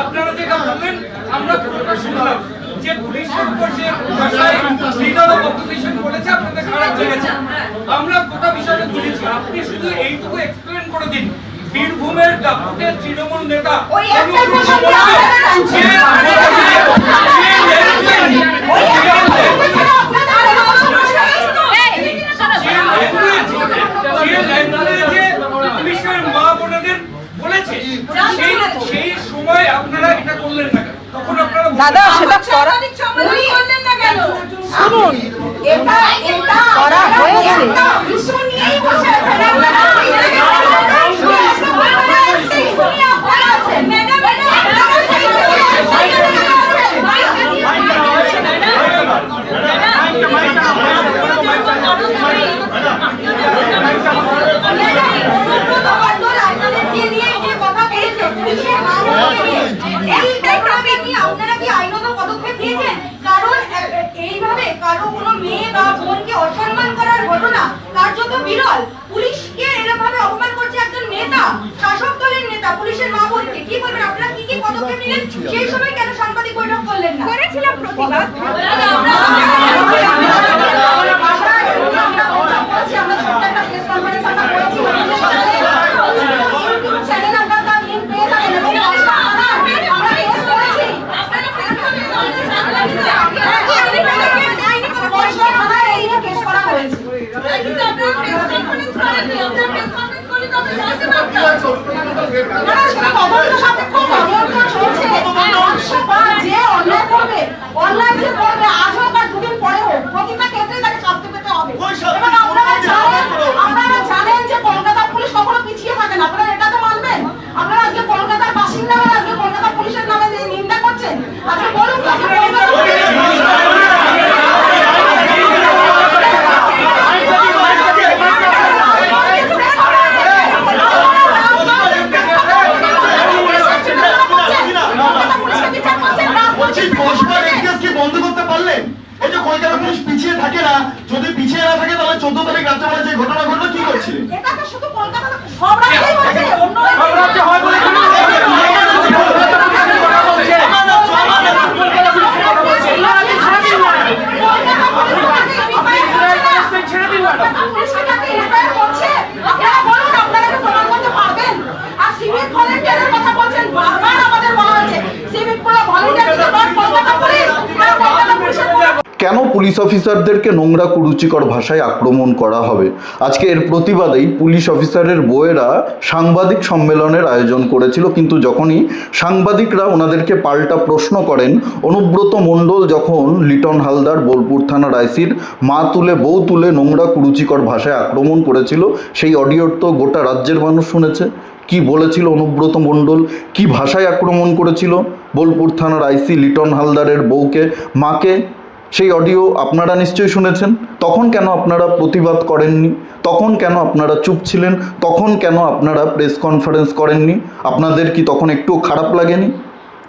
আপনারা যেটা বললেন আমরা যে পুলিশ সম্পর্কে ভাষায় বলেছে আপনাদের খারাপ আমরা গোটা বিষয়টা আপনি শুধু এইটুকু এক্সপ্লেন করে দিন বীরভূমের দাপুটের তৃণমূল নেতা শুনুন করা হয়েছে। আপনারা বিরল। পুলিশকে এরকমভাবে অপমান করছে একজন নেতা শাসক দলের নেতা পুলিশের মা বোনকে। কি বলবেন? আপনারা কি কি পদক্ষেপ নিলেন? সেই সময় কেন সাংবাদিক বৈঠক করলেন না? করেছিলাম প্রতিবাদ আমরা ছোট্ট একটা প্রেস কনফারেন্স আমরা করেছি চ্যানেল আপনারা তার লিঙ্ক পেয়ে যাবেন এবং আমরা আমরা প্রেস করেছি আপনারা প্রেস কনফারেন্স এই নিয়ে কেস করা হয়েছে না, সেটা তদন্ত সাপেক্ষ তদন্ত চলছে। একশো বার যে অন্যায় করবে, অন্যায় যে করবে, আজ হোক আর দুদিন পরে হোক, প্রতিটা ক্ষেত্রেই তাকে শাস্তি পেতে হবে। এবং আপনারা জানেন, আপনারা জানেন যে কলকাতা পুলিশ কখনো পিছিয়ে থাকে না। আপনারা এটা তো মানবেন? আপনারা আজকে কলকাতার বাসিন্দা হয়ে আজকে কলকাতা পুলিশের নামে যে নিন্দা করছেন, আজকে বলুন তো আজকে কলকাতা বলছি দশবার এনগেজ কি বন্ধ করতে পারলেন এই যে কলকাতা পুলিশ পিছিয়ে থাকে না যদি পিছিয়ে না থাকে তাহলে চোদ্দ তারিখ রাত্রেবেলা যে ঘটনা ঘটলো কি করছিলেন এটা তো শুধু কলকাতা না, সব রাজ্যেই হচ্ছে অন্য সব রাজ্যে হয় বলে কেন? ছেড়ে দিন আপনারা বলুন আপনারা এটা প্রমাণ করতে পারবেন আর সিভিক ভলেন্টিয়ারের কথা বলছেন বারবার আমাদের বলা হয়েছে সিভিক ভলেন্টিয়ার কলকাতা পুলিশ আর কলকাতা পুলিশের কেন পুলিশ অফিসারদেরকে নোংরা কুরুচিকর ভাষায় আক্রমণ করা হবে। আজকে এর প্রতিবাদেই পুলিশ অফিসারের বইয়েরা সাংবাদিক সম্মেলনের আয়োজন করেছিল, কিন্তু যখনই সাংবাদিকরা ওনাদেরকে পাল্টা প্রশ্ন করেন, অনুব্রত মণ্ডল যখন লিটন হালদার বোলপুর থানার আইসির মা তুলে বউ তুলে নোংরা কুরুচিকর ভাষায় আক্রমণ করেছিল, সেই অডিওর তো গোটা রাজ্যের মানুষ শুনেছে। কি বলেছিল অনুব্রত মণ্ডল? কি ভাষায় আক্রমণ করেছিল? বোলপুর থানার আইসি লিটন হালদারের বউকে, মাকে সেই অডিও আপনারা নিশ্চয়ই শুনেছেন। তখন কেন আপনারা প্রতিবাদ করেননি? তখন কেন আপনারা চুপ ছিলেন? তখন কেন আপনারা প্রেস কনফারেন্স করেননি? আপনাদের কি তখন একটু খারাপ লাগেনি?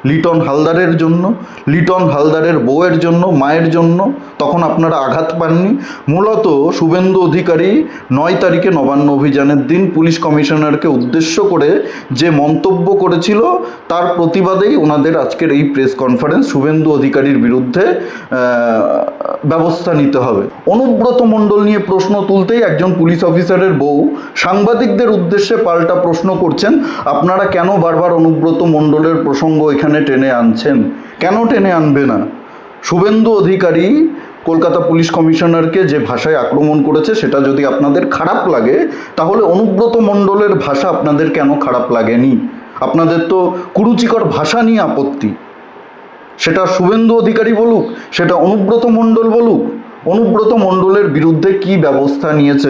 লিটন হালদারের জন্য, লিটন হালদারের বউয়ের জন্য, মায়ের জন্য তখন আপনারা আঘাত পাননি। মূলত শুভেন্দু অধিকারী নয় তারিখে নবান্ন অভিযানের দিন পুলিশ কমিশনারকে উদ্দেশ্য করে যে মন্তব্য করেছিল, তার প্রতিবাদেই ওনাদের আজকের এই প্রেস কনফারেন্স শুভেন্দু অধিকারীর বিরুদ্ধে ব্যবস্থা নিতে হবে। অনুব্রত মণ্ডল নিয়ে প্রশ্ন তুলতেই একজন পুলিশ অফিসারের বউ সাংবাদিকদের উদ্দেশ্যে পাল্টা প্রশ্ন করছেন, আপনারা কেন বারবার অনুব্রত মণ্ডলের প্রসঙ্গ এখানে টেনে আনছেন? কেন টেনে আনবে না? শুভেন্দু অধিকারী কলকাতা পুলিশ কমিশনারকে যে ভাষায় আক্রমণ করেছে, সেটা যদি আপনাদের খারাপ লাগে, তাহলে অনুব্রত মণ্ডলের ভাষা আপনাদের কেন খারাপ লাগেনি? আপনাদের তো কুরুচিকর ভাষা নিয়ে আপত্তি। সেটা শুভেন্দু অধিকারী বলুক, সেটা অনুব্রত মণ্ডল বলুক, অনুব্রত মণ্ডলের বিরুদ্ধে কি ব্যবস্থা নিয়েছে?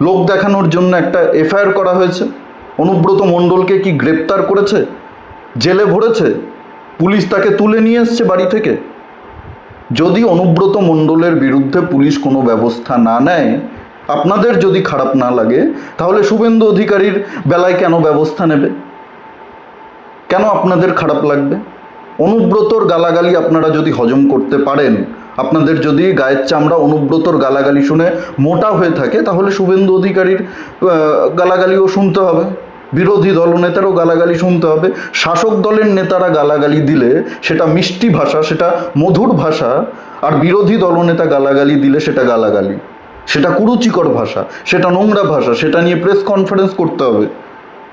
লোক দেখানোর জন্য একটা এফআইআর করা হয়েছে। অনুব্রত মণ্ডলকে কি গ্রেপ্তার করেছে? জেলে ভরেছে। পুলিশ তাকে তুলে নিয়ে এসছে বাড়ি থেকে। যদি অনুব্রত মণ্ডলের বিরুদ্ধে পুলিশ কোনো ব্যবস্থা না নেয়, আপনাদের যদি খারাপ না লাগে, তাহলে শুভেন্দু অধিকারীর বেলায় কেন ব্যবস্থা নেবে? কেন আপনাদের খারাপ লাগবে? অনুব্রতর গালাগালি আপনারা যদি হজম করতে পারেন, আপনাদের যদি গায়ের চামড়া অনুব্রতর গালাগালি শুনে মোটা হয়ে থাকে, তাহলে শুভেন্দু অধিকারীর গালাগালিও শুনতে হবে। বিরোধী দলনেতারও গালাগালি শুনতে হবে। শাসক দলের নেতারা গালাগালি দিলে সেটা মিষ্টি ভাষা, সেটা মধুর ভাষা, আর বিরোধী দলনেতা গালাগালি দিলে সেটা গালাগালি। সেটা কুরুচিকর ভাষা, সেটা নোংরা ভাষা, সেটা নিয়ে প্রেস কনফারেন্স করতে হবে।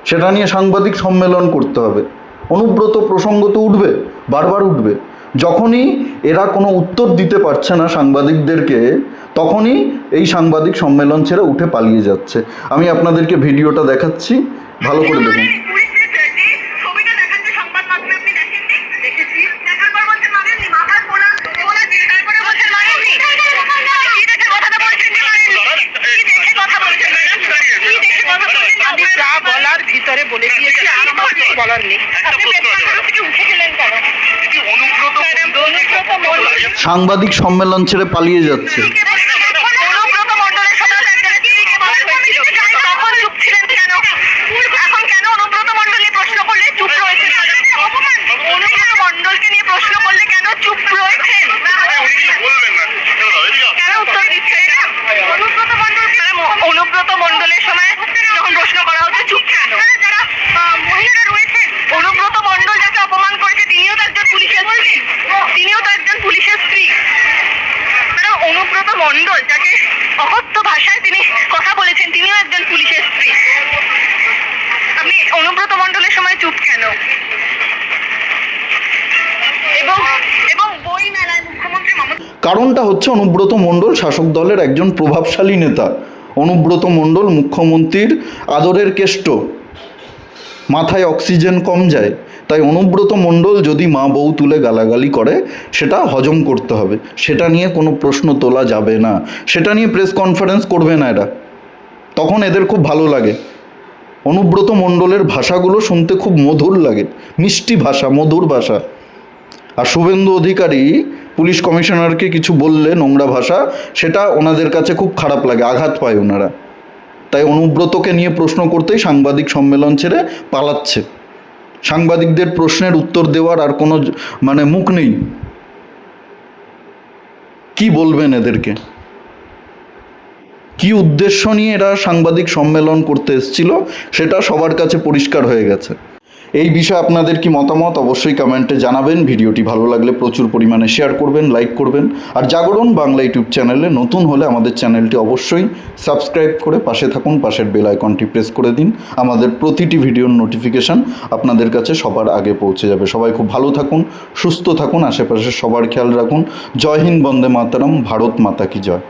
সেটা নিয়ে সাংবাদিক সম্মেলন করতে হবে। অনুব্রত প্রসঙ্গ তো উঠবে, বারবার উঠবে। যখনই এরা কোনো উত্তর দিতে পারছে না সাংবাদিকদেরকে, তখনই এই সাংবাদিক সম্মেলন ছেড়ে উঠে পালিয়ে যাচ্ছে। আমি আপনাদেরকে ভিডিওটা দেখাচ্ছি। ভালো করে দেখুন। ভিতরে বলে দিয়েছি আর আমার কিছু বলার নেই। সাংবাদিক সম্মেলন ছেড়ে পালিয়ে যাচ্ছে অনুব্রত মণ্ডলের সাথে একজনের স্ত্রীকে বলা হয়েছিল তখন চুপ ছিলেন কেন এখন কেন অনুব্রত মণ্ডল নিয়ে প্রশ্ন করলে চুপ রয়েছেন অপমান অনুব্রত মণ্ডলকে নিয়ে প্রশ্ন করলে কেন চুপ রয়েছেন কেন উত্তর দিচ্ছেন না? অনুব্রত মণ্ডলকে অনুব্রত মণ্ডলের সময় যখন প্রশ্ন করা হচ্ছে চুপ কেন যারা আহ, মহিলারা রয়েছেন অনুব্রত মণ্ডল যাকে অপমান করেছে তিনিও তো একজন পুলিশের স্ত্রী তিনিও তো একজন পুলিশের স্ত্রী। মানে অনুব্রত মণ্ডল, যাকে অকথ্য ভাষায় তিনি কথা বলেছেন, তিনিও একজন পুলিশের স্ত্রী। আপনি অনুব্রত মণ্ডলের সময় চুপ কেন? এবং এবং বই মেলায় মুখ্যমন্ত্রী কারণটা হচ্ছে অনুব্রত মণ্ডল শাসক দলের একজন প্রভাবশালী নেতা। অনুব্রত মণ্ডল মুখ্যমন্ত্রীর আদরের কেষ্ট। মাথায় অক্সিজেন কম যায়, তাই অনুব্রত মণ্ডল যদি মা বউ তুলে গালাগালি করে, সেটা হজম করতে হবে। সেটা নিয়ে কোনো প্রশ্ন তোলা যাবে না। সেটা নিয়ে প্রেস কনফারেন্স করবে না এরা। তখন এদের খুব ভালো লাগে। অনুব্রত মণ্ডলের ভাষাগুলো শুনতে খুব মধুর লাগে। মিষ্টি ভাষা, মধুর ভাষা। আর শুভেন্দু অধিকারী, পুলিশ কমিশনারকে কিছু বললে নোংরা ভাষা, সেটা ওনাদের কাছে খুব খারাপ লাগে, আঘাত পায় ওনারা। তাই অনুব্রতকে নিয়ে প্রশ্ন করতেই সাংবাদিক সম্মেলন ছেড়ে পালাচ্ছে। সাংবাদিকদের প্রশ্নের উত্তর দেওয়ার আর কোনো মানে মুখ নেই। কি বলবেন এদেরকে? কি উদ্দেশ্য নিয়ে এরা সাংবাদিক সম্মেলন করতে এসেছিল, সেটা সবার কাছে পরিষ্কার হয়ে গেছে। এই বিষয়ে আপনাদের কি মতামত অবশ্যই কমেন্টে জানাবেন। ভিডিওটি ভালো লাগলে প্রচুর পরিমাণে শেয়ার করবেন, লাইক করবেন। আর জাগরণ বাংলা ইউটিউব চ্যানেলে নতুন হলে আমাদের চ্যানেলটি অবশ্যই সাবস্ক্রাইব করে পাশে থাকুন, পাশের বেল আইকনটি প্রেস করে দিন। আমাদের প্রতিটি ভিডিওর নোটিফিকেশান আপনাদের কাছে সবার আগে পৌঁছে যাবে। সবাই খুব ভালো থাকুন, সুস্থ থাকুন, আশেপাশে সবার খেয়াল রাখুন। জয় হিন্দ, বন্দে মাতারাম, ভারত মাতা কি জয়।